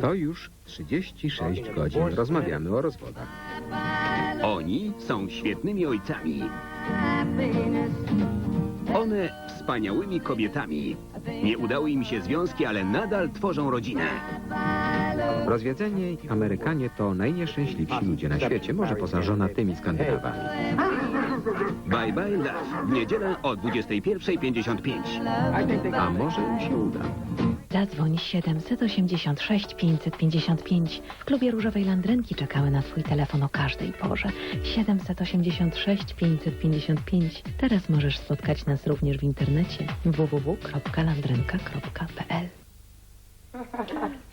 To już 36 godzin rozmawiamy o rozwodach. Oni są świetnymi ojcami. One wspaniałymi kobietami. Nie udały im się związki, ale nadal tworzą rodzinę. Rozwiedzenie i Amerykanie to najnieszczęśliwsi ludzie na świecie, może poza żonatymi Skandynawami. Bye bye love. W niedzielę o 21.55. A może im się uda. Zadzwoń 786 555. W klubie Różowej Landrynki czekały na swój telefon o każdej porze. 786 555. Teraz możesz spotkać nas również w internecie www.landrynka.pl